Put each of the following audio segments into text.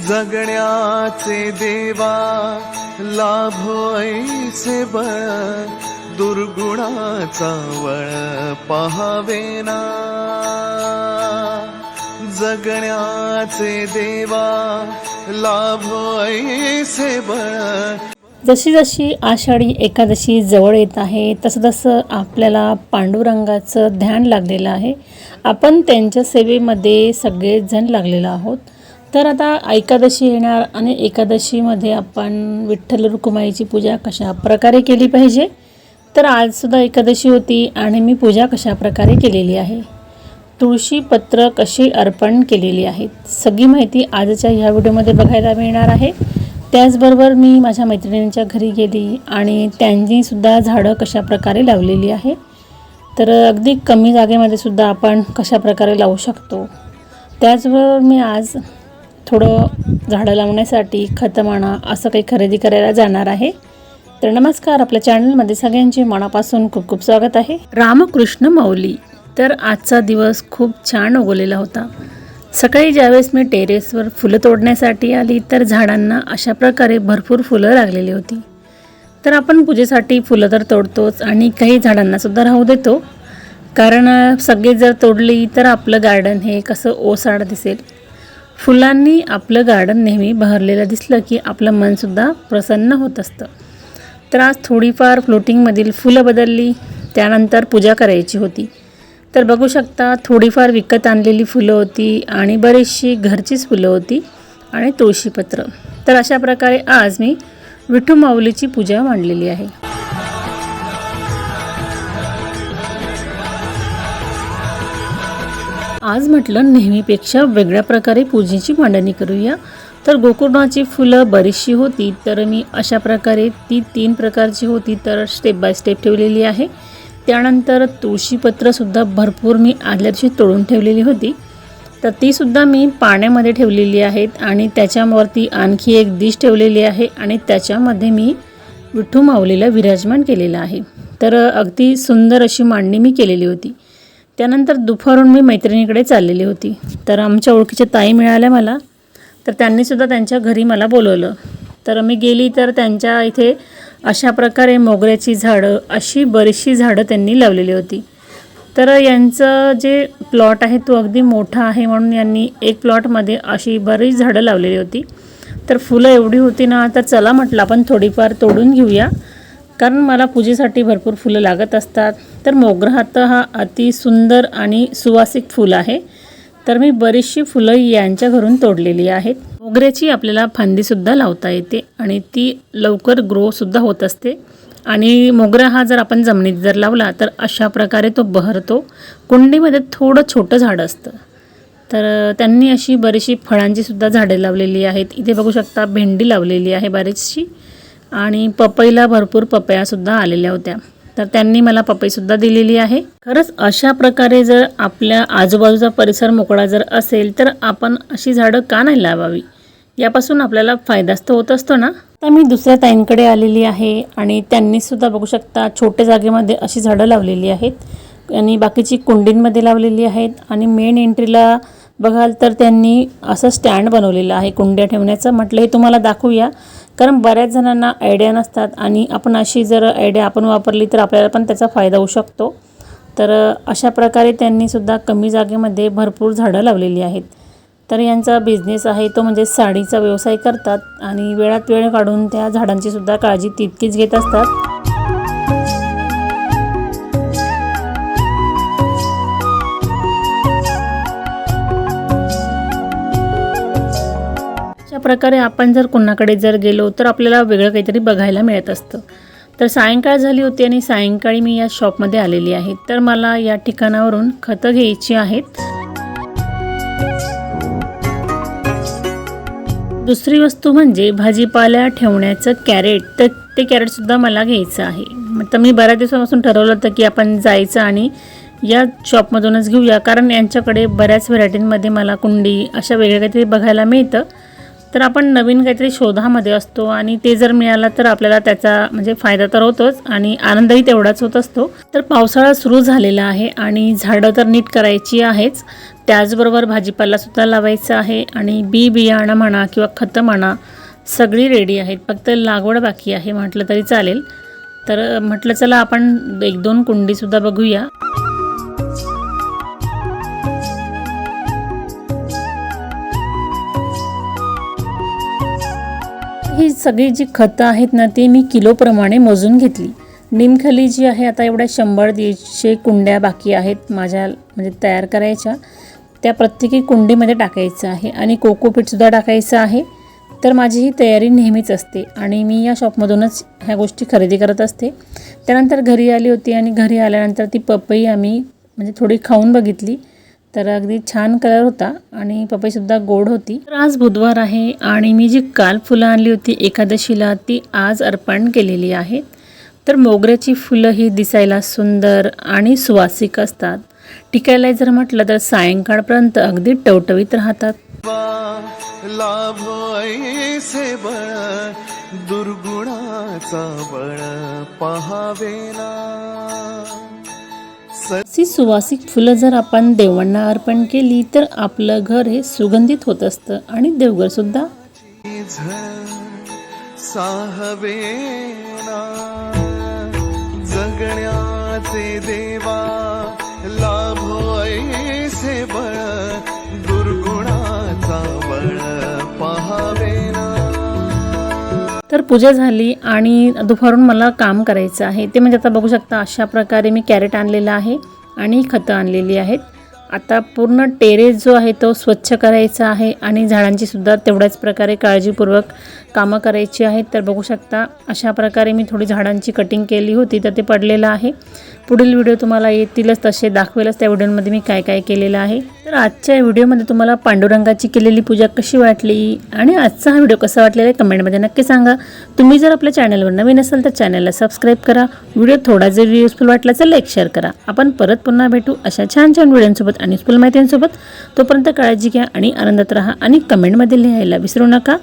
जगण्याचे देवा लाभो ऐसे बळ दुर्गुणाचा वळ पहावेना जगण्याचे देवा लाभो ऐसे बळ. जशी जशी आषाढी एकादशी जवळ येत आहे तसं तसं आपल्याला पांडुरंगाचं ध्यान लागलेलं आहे. आपण त्यांच्या सेवेमध्ये सगळेजण लागलेलो आहोत. तर आता एकादशी येणार आणि एकादशीमध्ये आपण विठ्ठल रुक्माईची पूजा कशा प्रकारे केली पाहिजे? तर आजसुद्धा एकादशी होती आणि मी पूजा कशा प्रकारे केलेली आहे? तुळशीपत्र कशी अर्पण केलेली आहेत? सगळी माहिती आजच्या ह्या व्हिडिओमध्ये बघायला मिळणार आहे. त्याचबरोबर मी माझ्या मैत्रिणींच्या घरी गेली आणि त्यांनीसुद्धा झाडं कशा प्रकारे लावलेली आहे? तर अगदी कमी जागेमध्ये सुद्धा आपण कशा प्रकारे लावू शकतो? त्याचबरोबर मी आज थोडं झाडं लावण्यासाठी खतं म्हणा असं काही खरेदी करायला जाणार आहे. तर नमस्कार आपल्या चॅनलमध्ये सगळ्यांचे मनापासून खूप खूप स्वागत आहे. रामकृष्ण मौली. तर आजचा दिवस खूप छान उगवलेला होता. सकाळी ज्यावेळेस मी टेरेसवर फुलं तोडण्यासाठी आली तर झाडांना अशा प्रकारे भरपूर फुलं लागलेली होती. तर आपण पूजेसाठी फुलं तर तोडतोच आणि काही झाडांनासुद्धा राहू देतो. कारण सगळे जर तोडली तर आपलं गार्डन हे कसं ओसाड दिसेल. फुलांनी आपलं गार्डन नेहमी बहरलेलं दिसलं की आपलं मनसुद्धा प्रसन्न होत असतं. तर आज थोडीफार फ्लोटिंगमधील फुलं बदलली त्यानंतर पूजा करायची होती. तर बघू शकता थोडीफार विकत आणलेली फुलं होती आणि बरीचशी घरचीच फुलं होती आणि तुळशीपत्र. तर अशा प्रकारे आज मी विठू माऊलीची पूजा मांडलेली आहे. आज म्हटलं नेहमीपेक्षा वेगळ्या प्रकारे पूजेची मांडणी करूया. तर गोकुर्णाची फुलं बरीचशी होती तर मी अशा प्रकारे ती तीन प्रकारची होती तर स्टेप बाय स्टेप ठेवलेली आहे. त्यानंतर तुळशीपत्रसुद्धा भरपूर मी आदल्या दिवशी तोडून ठेवलेली होती. तर तीसुद्धा मी पाण्यामध्ये ठेवलेली आहेत आणि त्याच्यावरती आणखी एक डिश ठेवलेली आहे आणि त्याच्यामध्ये मी विठ्ठू माऊलीला विराजमान केलेलं आहे. तर अगदी सुंदर अशी मांडणी मी केलेली होती. त्यानंतर दुपारून मी मैत्रिणीकडे चाललेली होती. तर आमच्या ओळखीच्या ताई मिळाल्या मला. तर त्यांनीसुद्धा त्यांच्या घरी मला बोलवलं. तर मी गेली तर त्यांच्या इथे अशा प्रकारे मोगऱ्याची झाडं अशी बरीचशी झाडं त्यांनी लावलेली होती. तर यांचं जे प्लॉट आहे तो अगदी मोठा आहे म्हणून यांनी एक प्लॉटमध्ये अशी बरीच झाडं लावलेली होती. तर फुलं एवढी होती ना तर चला म्हटलं आपण थोडीफार तोडून घेऊया. कारण मला पूजेसाठी भरपूर फुलं लागत असतात. तर मोगरा हा अति सुंदर आणि सुवासिक फूल आहे. तर मी बरीचशी फुलं यांच्या घरून तोडलेली आहेत. मोगऱ्याची आपल्याला फांदीसुद्धा लावता येते आणि ती लवकर ग्रोसुद्धा होत असते. आणि मोगरा हा जर आपण जमिनीत जर लावला तर अशा प्रकारे तो बहरतो. कुंडीमध्ये थोडं छोटं झाड असतं. तर त्यांनी अशी बरीचशी फळांची सुद्धा झाडे लावलेली आहेत. इथे बघू शकता भेंडी लावलेली आहे बरीचशी. आणि पपईला भरपूर पपयासुद्धा आलेल्या होत्या. तर त्यांनी मला पपईसुद्धा दिलेली आहे. खरंच अशा प्रकारे जर आपल्या आजूबाजूचा परिसर मोकळा जर असेल तर आपण अशी झाडं का नाही लावावी? यापासून आपल्याला फायदाच तर होत असतो ना? तर मी दुसऱ्या ताईंकडे आलेली आहे आणि त्यांनीसुद्धा बघू शकता छोट्या जागेमध्ये अशी झाडं लावलेली आहेत. आणि बाकीची कुंडींमध्ये लावलेली आहेत. आणि मेन एंट्रीला बघाल तर त्यांनी असं स्टँड बनवलेलं आहे कुंड्या ठेवण्याचं. म्हटलं हे तुम्हाला दाखवूया. कारण बऱ्याच जणांना आयडिया नसतात आणि आपण अशी जर आयडिया आपण वापरली तर आपल्याला पण त्याचा फायदा होऊ शकतो. तर अशा प्रकारे त्यांनीसुद्धा कमी जागेमध्ये भरपूर झाडं लावलेली आहेत. तर यांचा बिझनेस आहे तो म्हणजे साडीचा व्यवसाय करतात आणि वेळात वेळ काढून त्या झाडांचीसुद्धा काळजी तितकीच घेत असतात. अशा प्रकारे आपण जर कोणाकडे जर गेलो तर आपल्याला वेगळं काहीतरी बघायला मिळत असतं. तर सायंकाळ झाली होती आणि सायंकाळी मी या शॉपमध्ये आलेली आहे. तर मला या ठिकाणावरून खतं घ्यायची आहेत. दुसरी वस्तू म्हणजे भाजीपाला ठेवण्याचं कॅरेट. तर ते कॅरेटसुद्धा मला घ्यायचं आहे. मग तर मी बऱ्याच दिवसापासून ठरवलं होतं की आपण जायचं आणि या शॉपमधूनच घेऊया. कारण यांच्याकडे बऱ्याच व्हरायटींमध्ये मला कुंडी अशा वेगळ्या काहीतरी बघायला मिळतं. तर आपण नवीन काहीतरी शोधामध्ये असतो आणि ते जर मिळालं तर आपल्याला त्याचा म्हणजे फायदा तर होतोच आणि आनंदही तेवढाच होत असतो. तर पावसाळा सुरू झालेला आहे आणि झाडं तर नीट करायची आहेच. त्याचबरोबर भाजीपालासुद्धा लावायचा आहे आणि बी बियाणं म्हणा किंवा खतं म्हणा सगळी रेडी आहेत. फक्त लागवड बाकी आहे म्हटलं तरी चालेल. तर म्हटलं चला आपण एक दोन कुंडीसुद्धा बघूया. ही सगळी जी खतं आहेत ना ती मी किलोप्रमाणे मोजून घेतली. निमखली जी आहे आता एवढ्या शंभर दीडशे कुंड्या बाकी आहेत माझ्या म्हणजे तयार करायच्या. त्या प्रत्येकी कुंडीमध्ये टाकायचं आहे आणि कोकोपीटसुद्धा टाकायचं आहे. तर माझी ही तयारी नेहमीच असते आणि मी या शॉपमधूनच ह्या गोष्टी खरेदी करत असते. त्यानंतर घरी आली होती आणि घरी आल्यानंतर ती पपई आम्ही म्हणजे थोडी खाऊन बघितली. तर अगदी छान कलर होता आणि पपईसुद्धा गोड होती. तर आज बुधवार आहे आणि मी जी काल फुलं आणली होती एकादशीला ती आज अर्पण केलेली आहेत तर मोगऱ्याची फुलं ही दिसायला सुंदर आणि सुवासिक असतात. टिकायला जर म्हटलं तर सायंकाळपर्यंत अगदी टवटवीत राहतात. दुर्गुणाचा बळ पहावेना अशी सुवासिक फुलं जर आपण देवांना अर्पण केली तर आपलं घर हे सुगंधित होत असतं आणि देवघरसुद्धा झळ साहवेना जगण्याचे देवा पूजा झाली आणि दुपारून मला काम करायचं आहे. ते म्हणजे आता बघू शकता अशा प्रकारे मी कॅरेट आणलेलं आहे आणि खतं आणलेली आहेत. आता पूर्ण टेरेस जो आहे तो स्वच्छ करायचा आहे आणि झाडांची सुद्धा तेवढ्याच प्रकारे काळजीपूर्वक कामं करायची आहेत. तर बघू शकता अशा प्रकारे मी थोडी झाडांची कटिंग केली होती तर ते पडलेलं आहे. पुढील व्हिडिओ तुम्हाला येतीलच तसे दाखवेलच त्या व्हिडिओमध्ये मी काय काय केलेलं आहे. तर आजच्या व्हिडिओमध्ये तुम्हाला पांडुरंगाची केलेली पूजा कशी वाटली आणि आजचा हा व्हिडिओ कसा वाटलेला आहे कमेंटमध्ये नक्की सांगा. तुम्ही जर आपल्या चॅनलवर नवीन असाल तर चॅनलला सबस्क्राईब करा. व्हिडिओ थोडा जरी युजफुल वाटला तर लाईक शेअर करा. आपण परत पुन्हा भेटू अशा छान छान व्हिडिओंसोबत आणि युजफुल माहितींसोबत. तोपर्यंत काळजी घ्या आणि आनंदात राहा आणि कमेंटमध्ये लिहायला विसरू नका.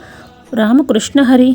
रामकृष्ण हरी.